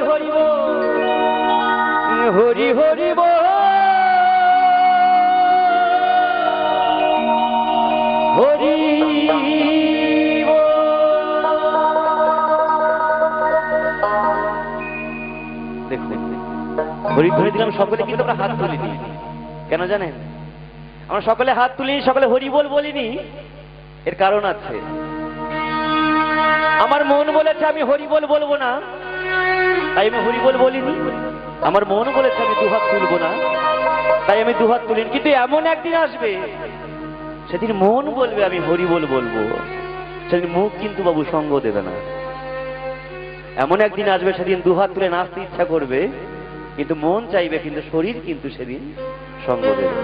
হরি হরি বল। হরি হরি হরি দেখুন হরিধ্বনি দিলাম, সকলে কিন্তু আমরা হাত তুলিনি। কেন জানেন? আমরা সকলে হাত তুলিনি, সকলে হরি বল বলিনি। এর কারণ আছে। আমার মন বলেছে আমি হরি বল বলব না। তাই আমি হরি বল বলিনি। আমার মন বলেছে আমি দুহাত তুলবো না। তাই আমি দুহাত তুলিনি। কিন্তু এমন একদিন আসবে, সেদিন মন বলবে আমি হরি বল বলব। সেদিন মুখ কিন্তু বাবু সঙ্গ দেবে না। এমন একদিন আসবে, সেদিন দুহাত তুলে নাচতে ইচ্ছা করবে, কিন্তু মন চাইবে, কিন্তু শরীর কিন্তু সেদিন সঙ্গ দেবে।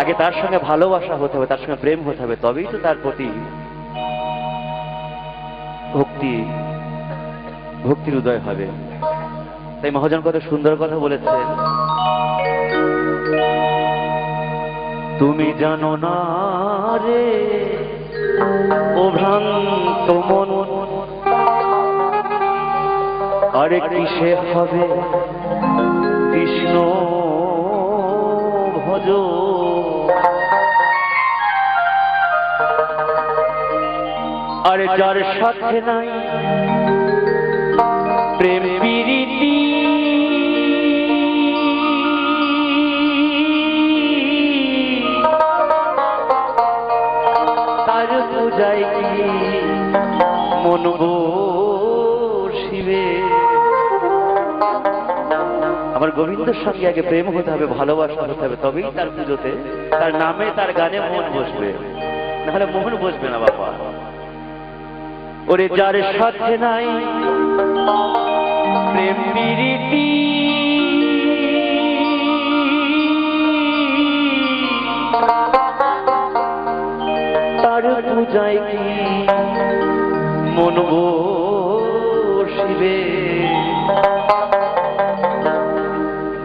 আগে তার সঙ্গে ভালোবাসা হতে হবে, তার সঙ্গে প্রেম হতে হবে, তবেই তো তার প্রতি ভক্তি ভক্তির উদয় হবে। তাই মহাজন কত সুন্দর কথা বলেছেন। তুমি জানো না রে ও ভ্রান্ত মন। আরে কিসে হবে কৃষ্ণ ভজ? আরে যার সাথে নাই আমার গোবিন্দের সঙ্গে আগে প্রেম হতে হবে, ভালোবাসা হতে হবে, তবেই তার পুজোতে, তার নামে, তার গানে মন বসবে। নাহলে মোহন বসবে না, বাবা। ওরে যার সাথে নাই প্রেম প্রীতি, তার পূজায় কি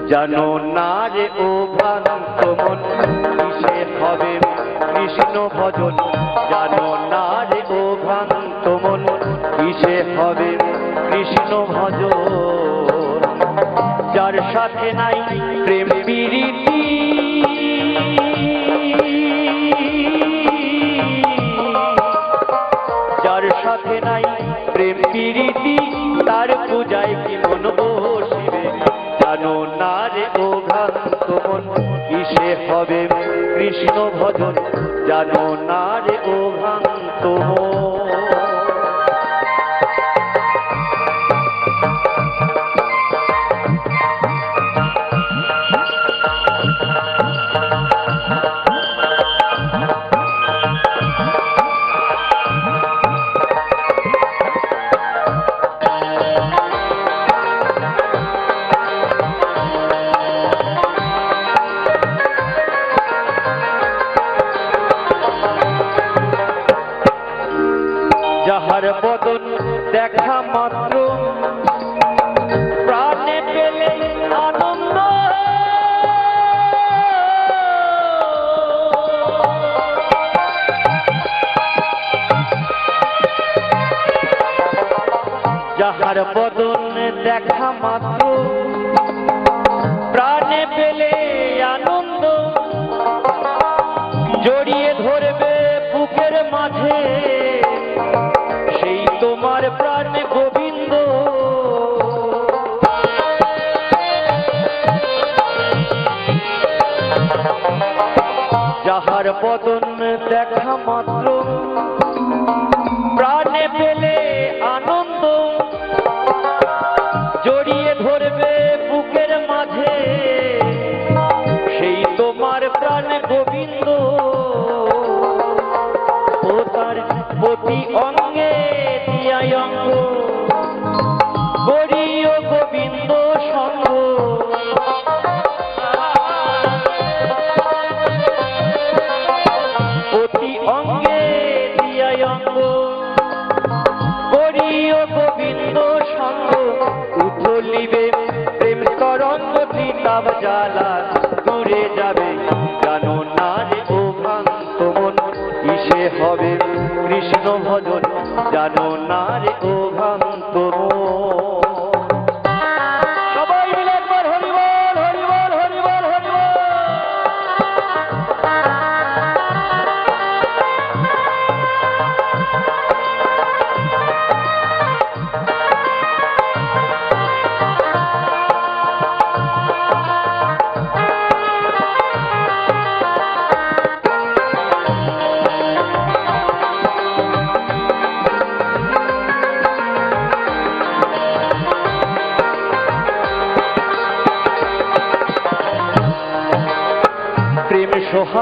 জানো না রে ও ভ্রান্ত মন কিসে হবে কৃষ্ণ ভজন? জানো না রে ও ভ্রান্ত মন কিসে হবে কৃষ্ণ ভজন? যার সাথে নাই প্রেম প্রীতি, যার সাথে নাই প্রেম প্রীতি, তার পূজায় কি মন বসিবে জানো না রে ও ভ্রান্ত মন, কিসে হবে কৃষ্ণ ভজন? জানো না রে ও ভ্রান্ত মন। বদন দেখা মাত্র। প্রাণে পেলে আনন্দ। যাহার বদন দেখা মাত্র, প্রাণে পেলে আনন্দ। জড়িয়ে ধরবে বুকের মাঝে। যাহার বদন দেখা মাত্র প্রাণে পেলে ভজন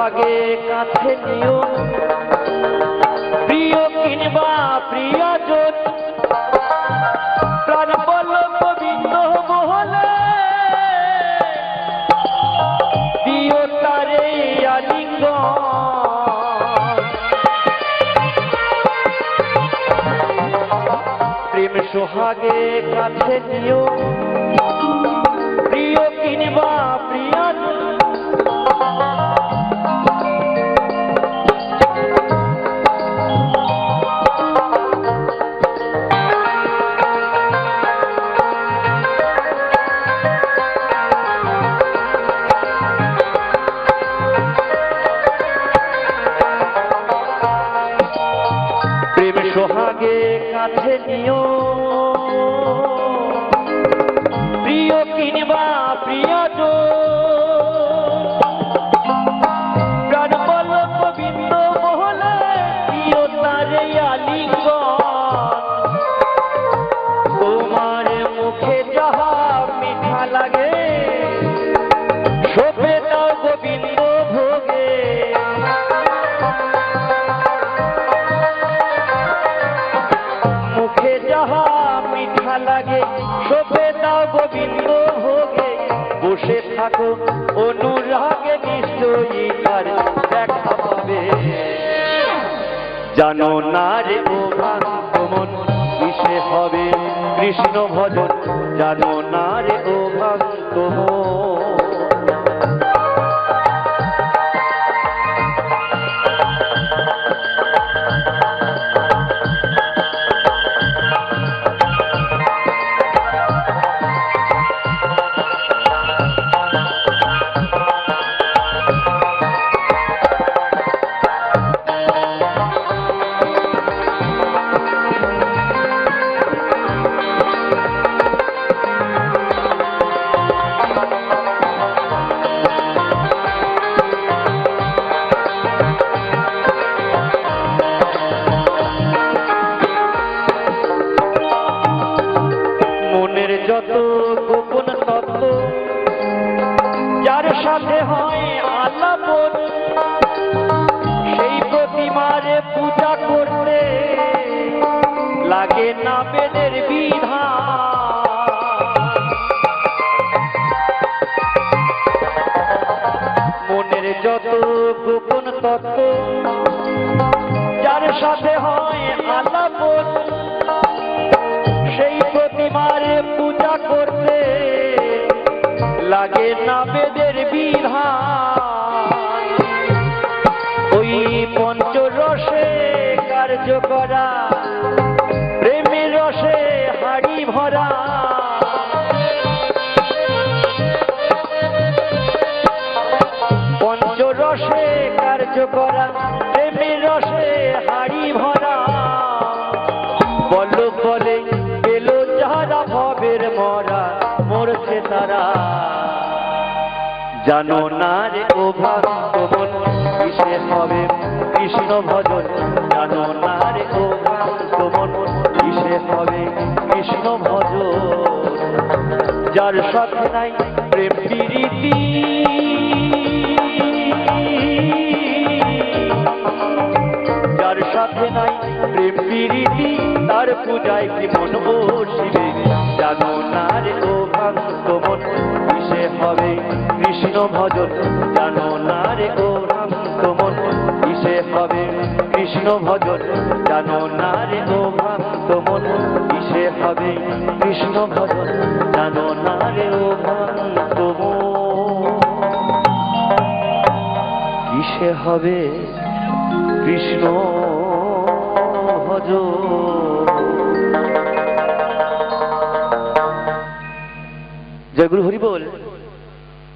সোহাগে কাছে নিও। প্রিয় কিনবা প্রিয়জন, প্রাণ বল গোবিন্দ মহলে দিও তারে আলিঙ্গন। প্রেম সোহাগে কাছে নিও। প্রিয় কিনবা থাকো, অনুরাগে নিশ্চয়ই তার দেখা পাবে জানো না রে ও ভ্রান্ত কিসে হবে কৃষ্ণ ভজন? জানো না রে ও ভ্রান্ত বেদের বিধান। মনের যত গোপন তত্ত্ব যার সাথে হয় জানো না রে ও ভক্ত মন কিসে হবে, কৃষ্ণ ভজন? জানো না রে ও ভক্ত মন কিসে হবে, কৃষ্ণ ভজন? যার সাথে নাই প্রেম প্রীতি, যার সাথে নাই প্রেম প্রীতি, তার পূজায় কি মন বসিবে? জানো না রে ও ভক্ত কিসে হবে কৃষ্ণ ভজন জানো না রে ও ভক্ত মন কিসে হবে? কৃষ্ণ ভজন জানো না রে ও ভক্ত মন কিসে হবে? কৃষ্ণ ভজন জানো না রে ও ভক্ত মন কিসে হবে? কৃষ্ণ ভজ জয়গুরু হরি বল।